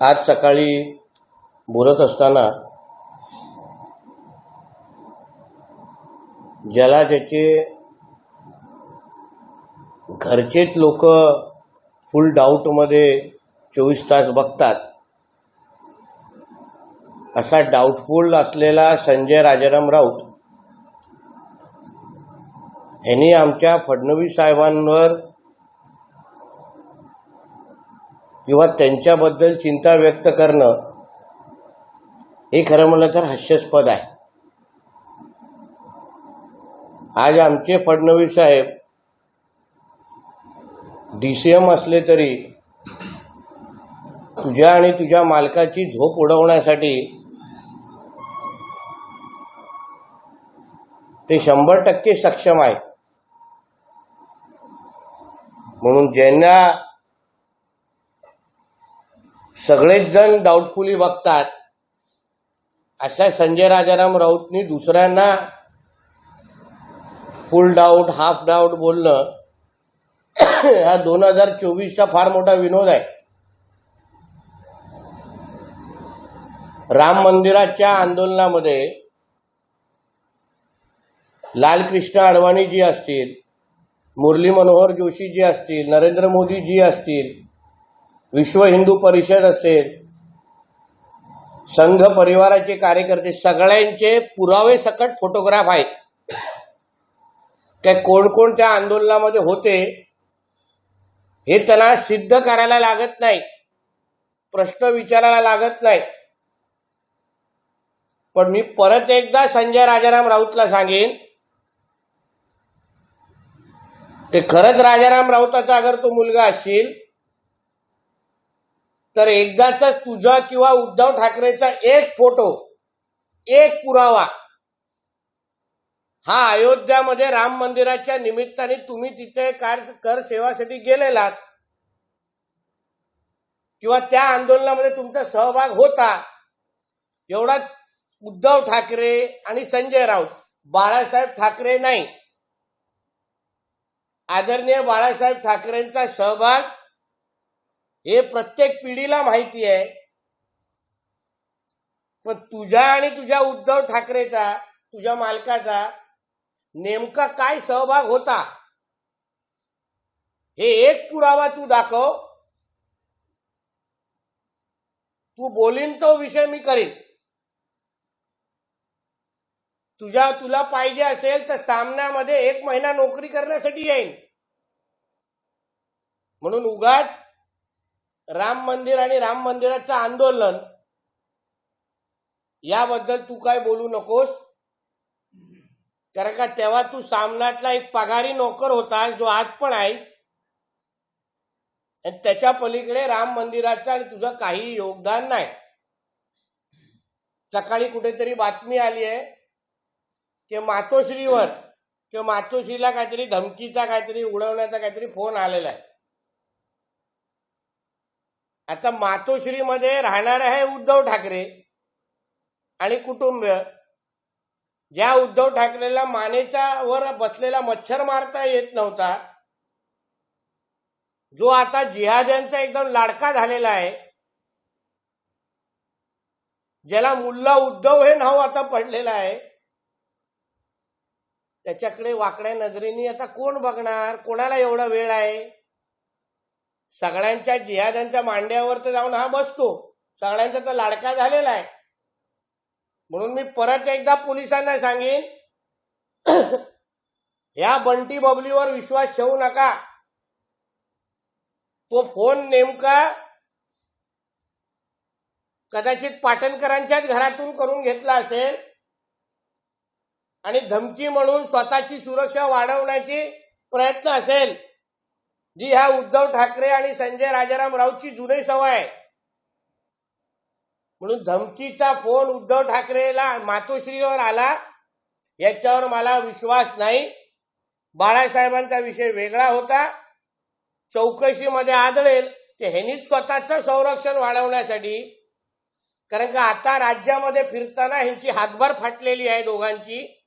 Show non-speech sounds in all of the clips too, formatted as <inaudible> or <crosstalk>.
आज सकाळी बोलत असताना ज्याला ज्याचे घरचेच लोक फुल डाऊटमध्ये चोवीस तास बघतात असा डाऊटफुल असलेला संजय राजाराम राऊत यांनी आमच्या फडणवीस साहेबांवर किंवा त्यांच्याबद्दल चिंता व्यक्त करणं हे खरं म्हणलं तर हास्यास्पद आहे. आज आमचे फडणवीस साहेब डी सी एम असले तरी तुझ्या आणि तुझ्या मालकाची झोप उडवण्यासाठी ते शंभर टक्के सक्षम आहे म्हणून ज्यांना सगळेच जण डाऊटफुली बघतात. अशा संजय राजाराम राऊतनी दुसऱ्यांना फुल डाऊट हाफ डाऊट बोलणं हा दोन हजार चोवीसचा फार मोठा विनोद आहे. राम मंदिराच्या आंदोलनामध्ये लालकृष्ण अडवाणी जी असतील मुरली मनोहर जोशी जी असतील नरेंद्र मोदी जी असतील विश्व हिंदू परिषद असेल संघ परिवाराचे कार्यकर्ते सगळ्यांचे पुरावे सकट फोटोग्राफ आहेत. काय कोण कोण त्या आंदोलनामध्ये होते हे त्यांना सिद्ध करायला लागत नाही. प्रश्न विचारायला लागत नाही. पण मी परत एकदा संजय राजाराम राऊतला सांगेन ते खरंच राजाराम राऊताचा अगर तो मुलगा असशील तर एकदाचा तुझा किंवा उद्धव ठाकरेचा एक फोटो एक पुरावा हा अयोध्यामध्ये राम मंदिराच्या निमित्ताने तुम्ही तिथे कार कर सेवासाठी गेलेलात किंवा त्या आंदोलनामध्ये तुमचा सहभाग होता. एवढा उद्धव ठाकरे आणि संजय राऊत बाळासाहेब ठाकरे नाही. आदरणीय बाळासाहेब ठाकरेंचा सहभाग हे प्रत्येक पिढीला माहिती आहे. पण तुझ्या आणि तुझ्या उद्धव ठाकरेचा तुझ्या मालकाचा नेमका काय सहभाग होता? हे एक पुरावा तू दाखव. तू बोलीन तो विषय मी करीन. तुझ्या तुला पाहिजे असेल तर सामन्यामध्ये एक महिना नोकरी करण्यासाठी येईन. म्हणून उगाच राम मंदिर आणि राम मंदिराचं आंदोलन. याबद्दल तू काय बोलू नकोस? कारण का तेव्हा तू सामनातला एक पगारी नोकर होता जो आज पण आहेस. आणि त्याच्या पलीकडे राम मंदिराचं आणि तुझं काही योगदान नाही. सकाळी कुठेतरी बातमी आली आहे की मातोश्रीवर किंवा मातोश्रीला काहीतरी धमकीचा काहीतरी उडवण्याचा काहीतरी फोन आलेला आहे. आता मातोश्रीमध्ये राहणार आहे उद्धव ठाकरे आणि कुटुंब. ज्या उद्धव ठाकरेला मानेच्या वर बसलेला मच्छर मारता येत नव्हता जो आता जिहाद्यांचा एकदम लाडका झालेला आहे ज्याला मुल्ला उद्धव हे नाव आता पडलेलं आहे त्याच्याकडे वाकड्या नजरेने आता कोण बघणार? कोणाला एवढा वेळ आहे? सगळ्यांच्या जिहाद्यांच्या मांड्यावर तर जाऊन हा बसतो. सगळ्यांचा तर लाडका झालेला आहे. म्हणून मी परत एकदा पोलिसांना सांगेन <clears throat> या बंटी बबलीवर विश्वास ठेवू नका. तो फोन नेमका कदाचित पाटणकरांच्याच घरातून करून घेतला असेल आणि धमकी म्हणून स्वतःची सुरक्षा वाढवण्याची प्रयत्न असेल. जी ह्या उद्धव ठाकरे आणि संजय राजाराम राऊतची जुने सवय आहे. म्हणून धमकीचा फोन उद्धव ठाकरेला मातोश्रीवर आला याच्यावर मला विश्वास नाही. बाळासाहेबांचा विषय वेगळा होता. चौकशीमध्ये आदळेल ते ह्यांनीच स्वतःचं संरक्षण वाढवण्यासाठी. कारण का आता राज्यामध्ये फिरताना ह्यांची हातभार फाटलेली आहे दोघांची.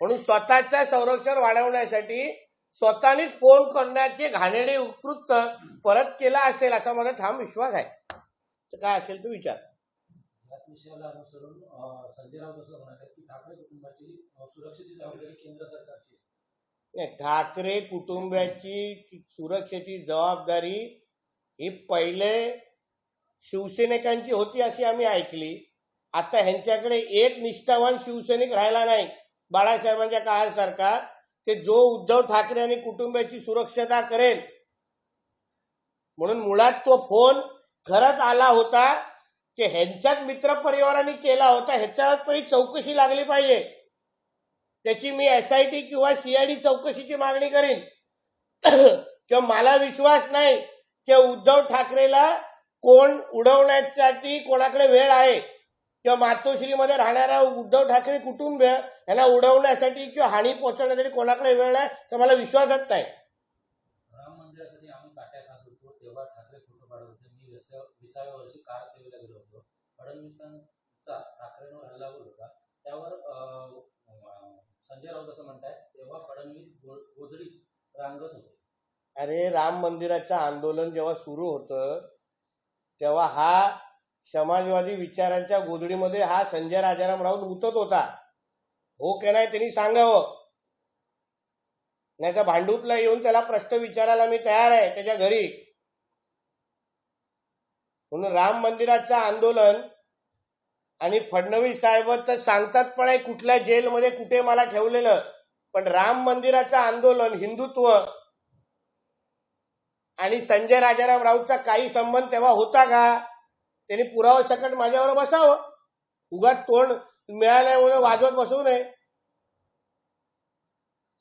म्हणून स्वतःचं संरक्षण वाढवण्यासाठी स्वतःनीच फोन करण्याचे घाणेरडे उत्कृत परत केला असेल असा माझा ठाम विश्वास आहे. तर काय असेल तो विचार. कुटुंबाची सुरक्षेची जबाबदारी ठाकरे कुटुंबाची सुरक्षेची जबाबदारी ही पहिले शिवसैनिकांची होती अशी आम्ही ऐकली. आता ह्यांच्याकडे एक निष्ठावान शिवसैनिक राहिला नाही. बाळासाहेबांच्या काळासारखा की जो उद्धव ठाकरे आणि कुटुंबाची सुरक्षता करेल. म्हणून मुळात तो फोन खरंच आला होता की ह्यांच्याच मित्रपरिवाराने केला होता. ह्याच्यावर पण चौकशी लागली पाहिजे. त्याची मी एस आय टी किंवा सीआयडी चौकशीची मागणी करीन. <coughs> किंवा मला विश्वास नाही की उद्धव ठाकरेला कोण उडवण्यासाठी कोणाकडे वेळ आहे. किंवा मातोश्रीमध्ये राहणारा उद्धव ठाकरे कुटुंब यांना उडवण्यासाठी किंवा हानी पोहोचवण्यासाठी कोणाकडे वेळ आहे तर मला विश्वासच नाही. अरे राम मंदिराचं आंदोलन जेव्हा सुरू होतं तेव्हा हा समाजवादी विचारांच्या गोधडीमध्ये हा संजय राजाराम राऊत उतत होता. हो के नाही त्यांनी सांगावं. नाही तर भांडूपला येऊन त्याला प्रश्न विचारायला मी तयार आहे त्याच्या घरी. म्हणून राम मंदिराचं आंदोलन आणि फडणवीस साहेब तर सांगतात पण आहे कुठल्या जेलमध्ये कुठे मला ठेवलेलं. पण राम मंदिराचं आंदोलन हिंदुत्व आणि संजय राजाराम राऊतचा काही संबंध तेव्हा होता का? त्यांनी पुरावा सकट माझ्यावर बसावं. उगाच तोंड मिळालंय म्हणून वाजवत बसवू नये.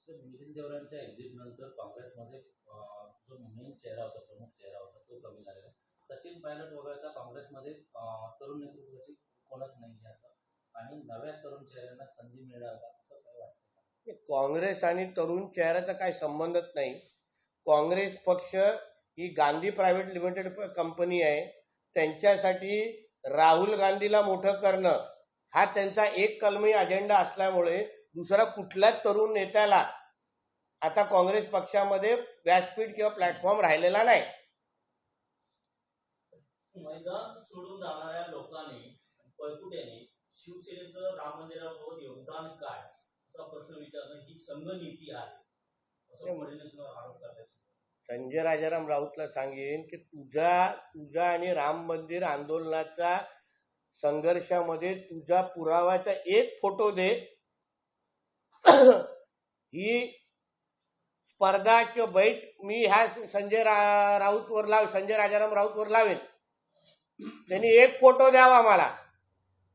मिलिंद देवरांच्या एक्झिट नंतर काँग्रेसमध्ये अं, जो मेन चेहरा होता प्रमुख चेहरा होता तो कमी झालेला आहे. सचिन पायलट वगळता काँग्रेसमध्ये तरुण नेतृत्वाची कोणच नाही असं. आणि नव्या तरुण चेहऱ्यांना संधी असं काय वाटतं? काँग्रेस आणि तरुण चेहऱ्याचा काही संबंधच नाही. काँग्रेस पक्ष ही गांधी प्रायव्हेट लिमिटेड कंपनी आहे. त्यांच्यासाठी राहुल गांधीला मोठं करणं हा त्यांचा एक कलमी अजेंडा असल्यामुळे दुसरा कुठल्याच तरुण नेत्याला आता काँग्रेस पक्षामध्ये व्यासपीठ किंवा प्लॅटफॉर्म राहिलेला नाही. मैदान सोडून जाणाऱ्या लोकांनी पळकुट्याने शिवसेनेचं राम मंदिराबाबत योगदान काय? असा प्रश्न विचारणं ही संघ नीती आहे. असं फडणवीसांवर आरोप संजय राजाराम राऊतला सांगेन की तुझ्या तुझ्या आणि राम मंदिर आंदोलनाच्या संघर्षामध्ये तुझ्या पुराव्याचा एक फोटो दे. <clears throat> ही स्पर्धा किंवा बैठ मी ह्या संजय रा राऊतवर लाव संजय राजाराम राऊतवर लावेन. त्यांनी एक फोटो द्यावा मला.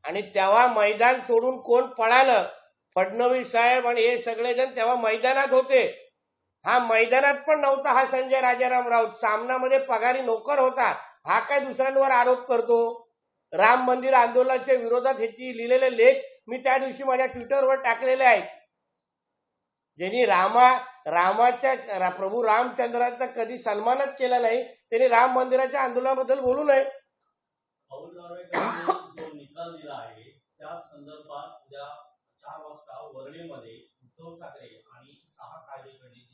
आणि तेव्हा मैदान सोडून कोण पळालं? फडणवीस साहेब आणि हे सगळेजण तेव्हा मैदानात होते. हा मैदानात पण नव्हता हा संजय राजाराम राऊत सामनामध्ये पगारी नोकर होता. हा काय दुसऱ्यांवर आरोप करतो? राम मंदिर आंदोलनाच्या विरोधात ह्याची लिहिलेले लेख मी त्या दिवशी माझ्या ट्विटरवर टाकलेले आहेत. ज्यांनी रामा रामाच्या रा- प्रभू रामचंद्राचा कधी सन्मानच केला नाही त्यांनी राम मंदिराच्या आंदोलनाबद्दल बोलू नये. निकाल दिला आहे त्या संदर्भात उद्या चार वाजता वरळीमध्ये उद्धव ठाकरे आणि सहा कार्यकर्त्यांनी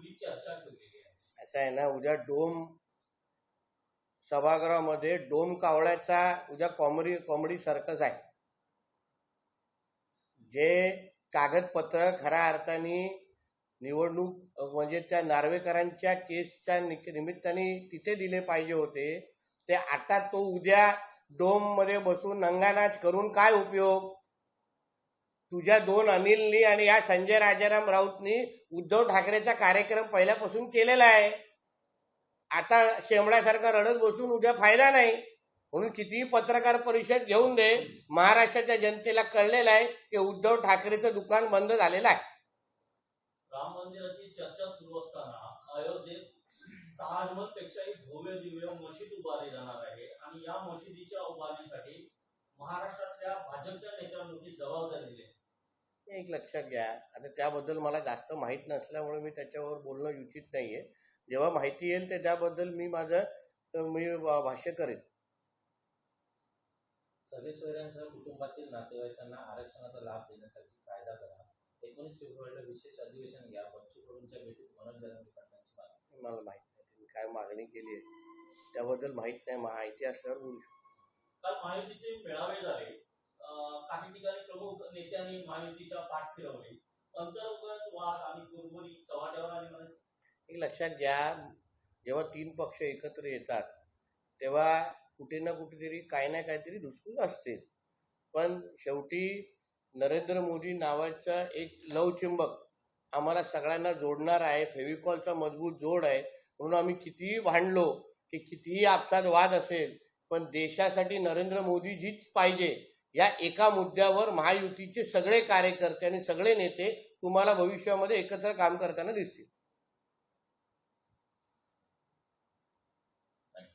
खुली चर्चा ठेवलेली आहे. असं आहे ना उद्या डोम सभागृहामध्ये डोम कावळ्याचा उद्या कॉमेडी कॉमेडी सर्कस आहे. जे कागदपत्र खऱ्या अर्थाने निवडणूक म्हणजे त्या नार्वेकरांच्या केसच्या निमित्ताने तिथे दिले पाहिजे होते ते आता तो उद्या डोममध्ये बसून नंगानाच करून काय उपयोग? तुझ्या दोन अनिलनी आणि या संजय राजाराम राऊतनी उद्धव ठाकरेचा कार्यक्रम पहिल्यापासून केलेला आहे. आता शेंबड्यासारखा रडत बसून उद्या फायदा नाही. म्हणून कितीही पत्रकार परिषद घेऊन दे महाराष्ट्राच्या जनतेला कळलेलं आहे की उद्धव ठाकरेचं दुकान बंद झालेलं आहे. राम मंदिराची चर्चा सुरू असताना अयोध्येत ताजमहल पेक्षाही भव्य दिव्य मशीद उभारली जाणार आहे आणि या मशिदीच्या उभारणीसाठी महाराष्ट्रातल्या भाजपच्या नेत्यांनी जबाबदारी दिली एक लक्षात घ्या. आता त्याबद्दल मला जास्त माहीत नसल्यामुळे मी त्याच्यावर बोलणं उचित नाहीये. जेव्हा माहिती येईल ते त्याबद्दल मी माझं अ, मी भाष्य करेन. सगळे सोयऱ्यांसह कुटुंबातील नातेवाईकांना आरक्षणाचा लाभ देण्यासाठी कायदा करा. एकोणीस फेब्रुवारीला विशेष अधिवेशन घ्या. बच्चू कडूंच्या भेटीत मनोज जरांगे पाटलांची मागणी. मला माहीत नाही त्यांनी काय मागणी केली आहे. त्याबद्दल माहीत नाही. माहिती असल्यावर बोलू शकतो. काल महायुतीचे मेळावे झाले. काही ठिकाणी नेत्यांनी महायुतीच्या पाठ फिरवली. अंतर्गत वाद आणि कुरबुरी चव्हाट्यावर आली म्हणायचं. एक लक्षात घ्या जेव्हा तीन पक्ष एकत्र येतात तेव्हा कुठे ना कुठेतरी काही ना काहीतरी धुसफूस असते. पण शेवटी नरेंद्र मोदी नावाचा एक लवचिंबक आम्हाला सगळ्यांना जोडणार आहे फेविकॉलचा मजबूत जोड आहे म्हणून आम्ही कितीही भांडलो की कितीही आपसात वाद असेल पण देशासाठी नरेंद्र मोदी जीच पाहिजे. या एका मुद्द्यावर महायुतीचे सगळे कार्यकर्ते आणि सगळे नेते तुम्हाला भविष्यामध्ये एकत्र काम करताना दिसतील.